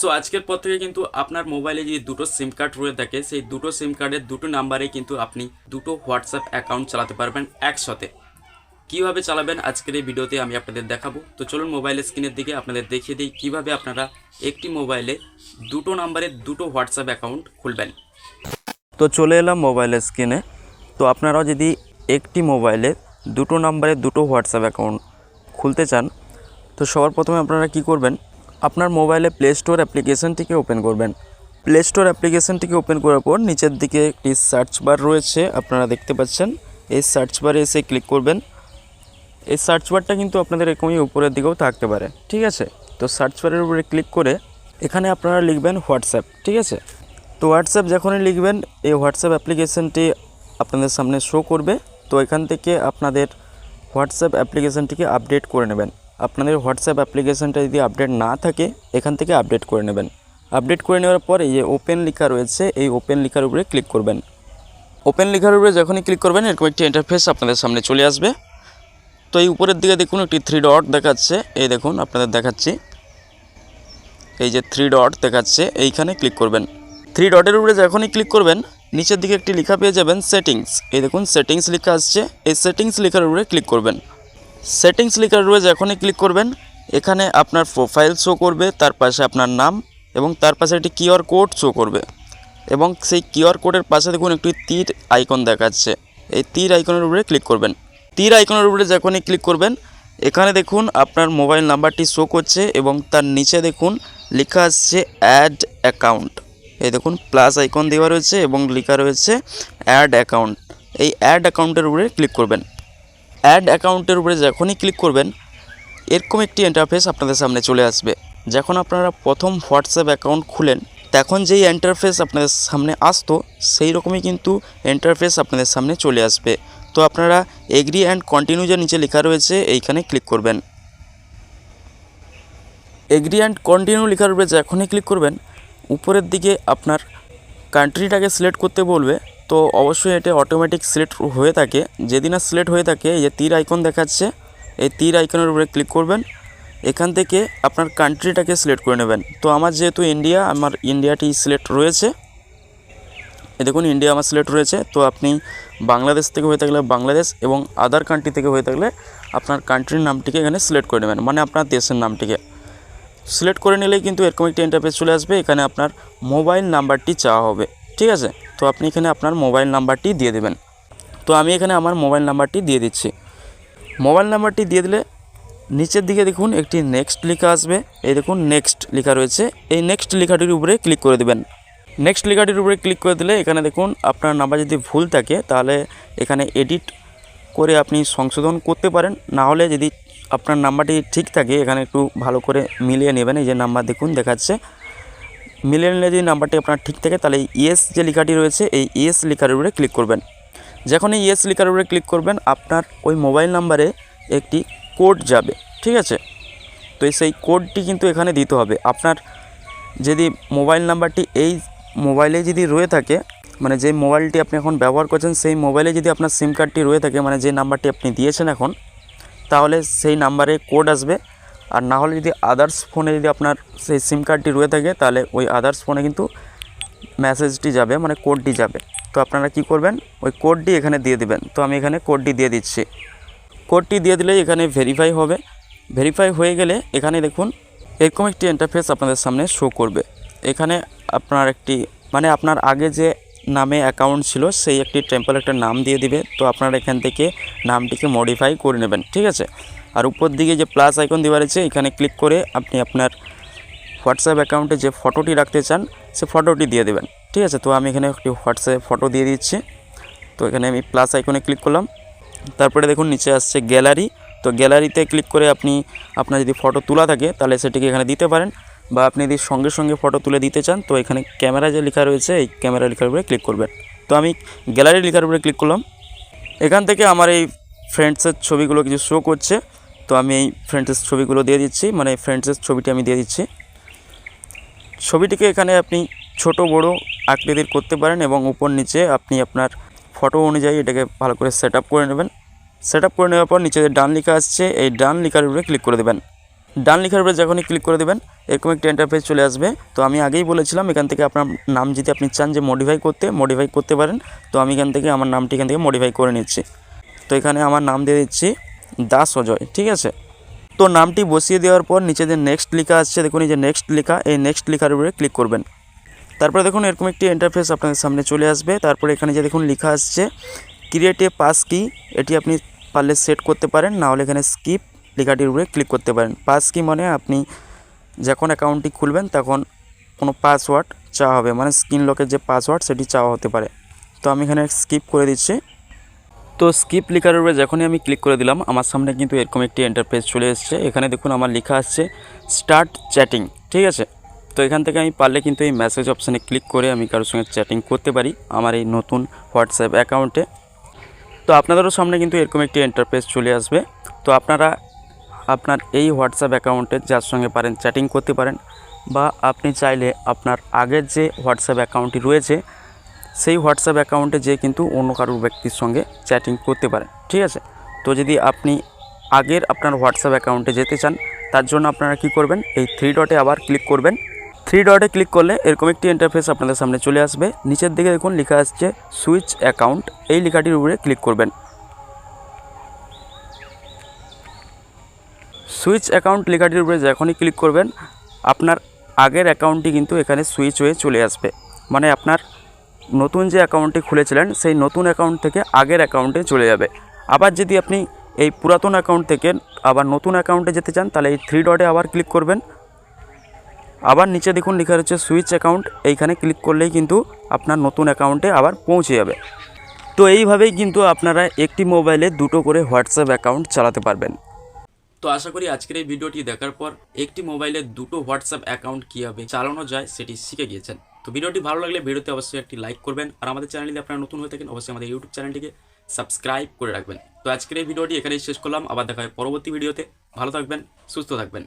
So আজকের পর থেকে কিন্তু আপনার মোবাইলে যদি দুটো সিম কার্ড রয়ে থাকে, সেই দুটো সিম কার্ডের দুটো নাম্বারে কিন্তু আপনি দুটো হোয়াটসঅ্যাপ অ্যাকাউন্ট চালাতে পারবেন একসাথে। কীভাবে চালাবেন আজকের এই ভিডিওতে আমি আপনাদের দেখাবো। তো চলুন মোবাইলের স্ক্রিনের দিকে আপনাদের দেখিয়ে দিই কীভাবে আপনারা একটি মোবাইলে দুটো নাম্বারে দুটো হোয়াটসঅ্যাপ অ্যাকাউন্ট খুলবেন। তো চলে এলাম মোবাইলের স্ক্রিনে তো আপনারাও যদি একটি মোবাইলে দুটো নাম্বারে দুটো হোয়াটসঅ্যাপ অ্যাকাউন্ট খুলতে চান, তো সবার প্রথমে আপনারা কি করবেন আপনার মোবাইলে প্লে স্টোর অ্যাপ্লিকেশনটিকে ওপেন করবেন। প্লে স্টোর অ্যাপ্লিকেশনটিকে ওপেন করার পর নিচের দিকে একটি সার্চ বার রয়েছে, আপনারা দেখতে পাচ্ছেন। এই সার্চ বারে এসে ক্লিক করবেন। এই সার্চ বারটা কিন্তু আপনাদের এরকমই উপরের দিকেও থাকতে পারে, ঠিক আছে? তো সার্চ বারের উপরে ক্লিক করে এখানে আপনারা লিখবেন হোয়াটসঅ্যাপ ঠিক আছে? তো হোয়াটসঅ্যাপ যখনই লিখবেন, এই হোয়াটসঅ্যাপ অ্যাপ্লিকেশনটি আপনাদের সামনে শো করবে। তো এখান থেকে আপনাদের হোয়াটসঅ্যাপ অ্যাপ্লিকেশনটিকে আপডেট করে নেবেন। আপনাদের হোয়াটসঅ্যাপ অ্যাপ্লিকেশনটা যদি আপডেট না থাকে, এখান থেকে আপডেট করে নেবেন। আপডেট করে নেওয়ার পরে যে ওপেন লেখা রয়েছে, এই ওপেন লেখার উপরে ক্লিক করবেন। ওপেন লেখার উপরে যখনই ক্লিক করবেন, এরকম একটি ইন্টারফেস আপনাদের সামনে চলে আসবে। তো এই উপরের দিকে দেখুন একটি থ্রি ডট দেখাচ্ছে। এই দেখুন, আপনাদের দেখাচ্ছি। এই যে থ্রি ডট দেখাচ্ছে, এইখানে ক্লিক করবেন। থ্রি ডটের উপরে যখনই ক্লিক করবেন, নিচের দিকে একটি লেখা পেয়ে যাবেন সেটিংস এই দেখুন সেটিংস লেখা আসছে। এই সেটিংস লেখার উপরে ক্লিক করবেন। সেটিংস লেখার উপরে যখনই ক্লিক করবেন। এখানে আপনার প্রোফাইল শো করবে, তার পাশে আপনার নাম এবং তার পাশে একটি কিউআর কোড শো করবে। এবং সেই কিউআর কোডের পাশে দেখুন একটি তীর আইকন দেখাচ্ছে। এই তীর আইকনের উপরে ক্লিক করবেন। তীর আইকনের উপরে যখনই ক্লিক করবেন, এখানে দেখুন আপনার মোবাইল নাম্বারটি শো করছে এবং তার নিচে দেখুন লেখা আসছে অ্যাড অ্যাকাউন্ট এই দেখুন প্লাস আইকন দেওয়া রয়েছে এবং লেখা রয়েছে অ্যাড অ্যাকাউন্ট এই অ্যাড অ্যাকাউন্টের উপরে ক্লিক করবেন। অ্যাড অ্যাকাউন্টের উপরে যখনই ক্লিক করবেন, এরকম একটি ইন্টারফেস আপনাদের সামনে চলে আসবে। যখন আপনারা প্রথম হোয়াটসঅ্যাপ অ্যাকাউন্ট খুলেন, তখন যেই ইন্টারফেস আপনাদের সামনে আসতো সেই রকমই কিন্তু ইন্টারফেস আপনাদের সামনে চলে আসবে। তো আপনারা এগ্রি অ্যান্ড কন্টিনিউ যে নিচে লেখা রয়েছে, এইখানে ক্লিক করবেন। এগ্রি অ্যান্ড কন্টিনিউ লেখার উপরে যখনই ক্লিক করবেন, উপরের দিকে আপনার কান্ট্রিটাকে সিলেক্ট করতে বলবে তো অবশ্যই এটা অটোমেটিক সিলেক্ট হয়ে থাকে। যেদিন আর সিলেক্ট হয়ে থাকে, এই যে তীর আইকন দেখাচ্ছে, এই তীর আইকনের উপরে ক্লিক করবেন। এখান থেকে আপনার কান্ট্রিটাকে সিলেক্ট করে নেবেন। তো আমার যেহেতু ইন্ডিয়া আমার ইন্ডিয়াটি সিলেক্ট রয়েছে। এই দেখুন ইন্ডিয়া আমার সিলেক্ট রয়েছে। তো আপনি বাংলাদেশ থেকে হয়ে থাকলে বাংলাদেশ এবং আদার কান্ট্রি থেকে হয়ে থাকলে আপনার কান্ট্রির নামটিকে এখানে সিলেক্ট করে নেবেন মানে আপনার দেশের নামটিকে। সিলেক্ট করে নিলেই কিন্তু এরকম একটি ইন্টারফেস চলে আসবে। এখানে আপনার মোবাইল নাম্বারটি চাওয়া হবে। ঠিক আছে? তো আপনি এখানে আপনার মোবাইল নাম্বারটি দিয়ে দেবেন। তো আমি এখানে আমার মোবাইল নাম্বারটি দিয়ে দিচ্ছি। মোবাইল নাম্বারটি দিয়ে দিলে নিচের দিকে দেখুন একটি নেক্সট লেখা আসবে। এই দেখুন নেক্সট লেখা রয়েছে। এই নেক্সট লেখাটির উপরে ক্লিক করে দেবেন। নেক্সট লেখাটির উপরে ক্লিক করে দিলে এখানে দেখুন আপনার নাম্বার যদি ভুল থাকে তাহলে এখানে এডিট করে আপনি সংশোধন করতে পারেন। না হলে যদি আপনার নাম্বারটি ঠিক থাকে, এখানে একটু ভালো করে মিলিয়ে নেবেন। এই যে নাম্বার দেখুন দেখাচ্ছে। মিলিয়ে নিলে যদি নাম্বারটি আপনার ঠিক থাকে, তাহলে ইয়েস যে লেখাটি রয়েছে, এই ইয়েস লেখার উপরে ক্লিক করবেন। যখন এই ইয়েস লেখার উপরে ক্লিক করবেন, আপনার ওই মোবাইল নাম্বারে একটি কোড যাবে, ঠিক আছে? তো সেই কোডটি কিন্তু এখানে দিতে হবে। আপনার যদি মোবাইল নাম্বারটি এই মোবাইলে যদি রয়ে থাকে মানে যে মোবাইলটি আপনি এখন ব্যবহার করছেন, সেই মোবাইলে যদি আপনার সিম কার্ডটি রয়ে থাকে মানে যে নাম্বারটি আপনি দিয়েছেন এখন, তাহলে সেই নাম্বারে কোড আসবে। আর না হলে যদি আদার্স ফোনে যদি আপনার সেই সিম কার্ডটি রয়ে থাকে, তাহলে ওই আদার্স ফোনে কিন্তু মেসেজটি যাবে মানে কোডটি যাবে। তো আপনারা কি করবেন? ওই কোডটি এখানে দিয়ে দিবেন। তো আমি এখানে কোডটি দিয়ে দিচ্ছি। কোডটি দিয়ে দিলে এখানে ভেরিফাই হবে। ভেরিফাই হয়ে গেলে এখানে দেখুন, এরকম একটি ইন্টারফেস আপনাদের সামনে শো করবে। এখানে আপনার একটি মানে আপনার আগে যে নামে অ্যাকাউন্ট ছিল, সেই একটি টেম্পল একটা নাম দিয়ে দিবে। তো আপনারা এখান থেকে নামটিকে মডিফাই করে নেবেন, ঠিক আছে? আর উপর দিকে যে প্লাস আইকন দেওয়া রয়েছে, এখানে ক্লিক করে আপনি আপনার হোয়াটসঅ্যাপ অ্যাকাউন্টে যে ফটোটি রাখতে চান, সে ফটোটি দিয়ে দেবেন। ঠিক আছে? তো আমি এখানে একটি হোয়াটসঅ্যাপ ফটো দিয়ে দিচ্ছি। তো এখানে আমি প্লাস আইকনে ক্লিক করলাম। তারপরে দেখুন, নিচে আসছে গ্যালারি তো গ্যালারিতে ক্লিক করে আপনি, আপনার যদি ফটো তোলা থাকে, তাহলে সেটিকে এখানে দিতে পারেন। বা আপনি যদি সঙ্গে সঙ্গে ফটো তুলে দিতে চান, তো এখানে ক্যামেরা যে লেখা রয়েছে, এই ক্যামেরা লেখার উপরে ক্লিক করবেন। তো আমি গ্যালারি লেখার উপরে ক্লিক করলাম। এখান থেকে আমার এই ফ্রেন্ডসের ছবিগুলো কিছু শো করছে। তো আমি এই ফ্রেন্ডসের ছবিগুলো দিয়ে দিচ্ছি মানে ফ্রেন্ডসের ছবিটি আমি দিয়ে দিচ্ছি। ছবিটিকে এখানে আপনি ছোট, বড় আকৃতির করতে পারেন এবং উপর নিচে আপনি আপনার ফটো অনুযায়ী এটাকে ভালো করে সেট করে নেবেন। সেট করে নেওয়ার পর নিচে যে ডান লেখা আসছে, এই ডান লেখার উপরে ক্লিক করে দেবেন। ডান লেখার উপরে যখনই ক্লিক করে দেবেন, এরকম একটি ইন্টারফেস চলে আসবে। তো আমি আগেই বলেছিলাম, এখান থেকে আপনার নাম যদি আপনি চান যে মডিফাই করতে মডিফাই করতে পারেন, তো আমি এখান থেকে আমার নামটি এখান থেকে মডিফাই করে নিচ্ছি। তো এখানে আমার নাম দিয়ে দিচ্ছি দাস অজয়, ঠিক আছে? তো নামটি বসিয়ে দেওয়ার পর নিচে যে নেক্সট লেখা আসছে দেখুন এই যে নেক্সট লেখা, এই নেক্সট লেখার উপরে ক্লিক করবেন। তারপরে দেখুন এরকম একটি ইন্টারফেস আপনাদের সামনে চলে আসবে। তারপরে এখানে যে দেখুন লেখা আসছে ক্রিয়েট এ পাস কি এটি আপনি পারলে সেট করতে পারেন, না হলে এখানে স্কিপ লেখাটির উপরে ক্লিক করতে পারেন। পাস কি মানে আপনি যখন অ্যাকাউন্টটি খুলবেন, তখন কোনো পাসওয়ার্ড চাওয়া হবে মানে স্ক্রিন লকের যে পাসওয়ার্ড সেটি চাওয়া হতে পারে। তো আমি এখানে স্কিপ করে দিচ্ছি। তো স্কিপ লেখার উপরে যখনই আমি ক্লিক করে দিলাম, আমার সামনে কিন্তু এরকম একটি ইন্টারফেস চলে এসেছে। এখানে দেখুন আমার লেখা আসছে স্টার্ট চ্যাটিং ঠিক আছে? তো এখান থেকে আমি পারলে কিন্তু এই মেসেজ অপশানে ক্লিক করে আমি কারোর সঙ্গে চ্যাটিং করতে পারি আমার এই নতুন হোয়াটসঅ্যাপ অ্যাকাউন্টে তো আপনাদেরও সামনে কিন্তু এরকম একটি ইন্টারফেস চলে আসবে। তো আপনারা আপনার এই হোয়াটসঅ্যাপ অ্যাকাউন্টে যার সঙ্গে পারেন চ্যাটিং করতে পারেন। বা আপনি চাইলে আপনার আগের যে হোয়াটসঅ্যাপ অ্যাকাউন্টটি রয়েছে সেই হোয়াটসঅ্যাপ অ্যাকাউন্টে যেয়ে কিন্তু অন্য কারোর ব্যক্তির সঙ্গে চ্যাটিং করতে পারেন, ঠিক আছে? তো যদি আপনি আগের আপনার হোয়াটসঅ্যাপ অ্যাকাউন্টে যেতে চান, তার জন্য আপনারা কি করবেন? এই থ্রি ডটে আবার ক্লিক করবেন। থ্রি ডটে ক্লিক করলে এরকম একটি ইন্টারফেস আপনাদের সামনে চলে আসবে। নিচের দিকে দেখুন, লেখা আসছে সুইচ অ্যাকাউন্ট এই লেখাটির উপরে ক্লিক করবেন। সুইচ অ্যাকাউন্ট লেখাটির উপরে যখনই ক্লিক করবেন, আপনার আগের অ্যাকাউন্টটি কিন্তু এখানে সুইচ হয়ে চলে আসবে। মানে আপনার নতুন যে অ্যাকাউন্টটি খুলেছিলেন, সেই নতুন অ্যাকাউন্ট থেকে আগের অ্যাকাউন্টে চলে যাবে। আবার যদি আপনি এই পুরাতন অ্যাকাউন্ট থেকে আবার নতুন অ্যাকাউন্টে যেতে চান, তাহলে এই থ্রি ডটে আবার ক্লিক করবেন। আবার নিচে দেখুন লেখা রয়েছে সুইচ অ্যাকাউন্ট এইখানে ক্লিক করলেই কিন্তু আপনার নতুন অ্যাকাউন্টে আবার পৌঁছে যাবে। তো এইভাবেই কিন্তু আপনারা একটি মোবাইলে দুটো করে হোয়াটসঅ্যাপ অ্যাকাউন্ট চালাতে পারবেন। তো আশা করি আজকের এই ভিডিওটি দেখার পর একটি মোবাইলে দুটো হোয়াটসঅ্যাপ অ্যাকাউন্ট কীভাবে চালানো যায় সেটি শিখে গিয়েছেন। তো ভিডিওটি ভালো লাগলে ভিডিওতে অবশ্যই একটি লাইক করবেন। আর আমাদের চ্যানেল যদি আপনারা নতুন হয়ে থাকেন, অবশ্যই আমাদের ইউটিউব চ্যানেলটিকে সাবস্ক্রাইব করে রাখবেন। তো আজকের এই ভিডিওটি এখানেই শেষ করলাম। আবার দেখা হয় পরবর্তী ভিডিওতে। ভালো থাকবেন, সুস্থ থাকবেন।